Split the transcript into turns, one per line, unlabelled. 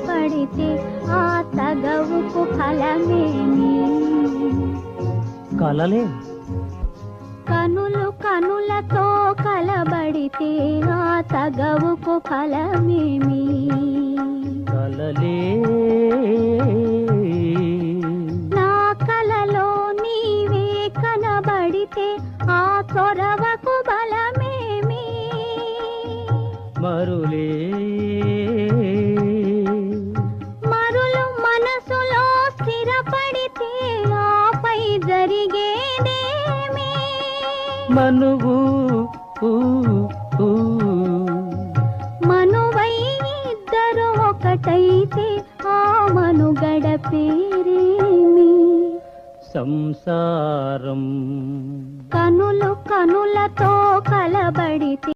కలబడితే ఆ తగవుకు ఫలమేమి
కలలే?
కనులు కనులతో కలబడితే ఆ తగవుకు ఫలమేమి
కలలే?
నా కలలో నీవే కనబడితే ఆ చొరవకు బలమేమి
మరులు?
జరిగేదేమి?
మనువు.
మనువై ఇద్దరు ఒకటైతే ఆ మనుగడ పేరేమి?
సంసారం.
కనులు కనులతో కలబడితే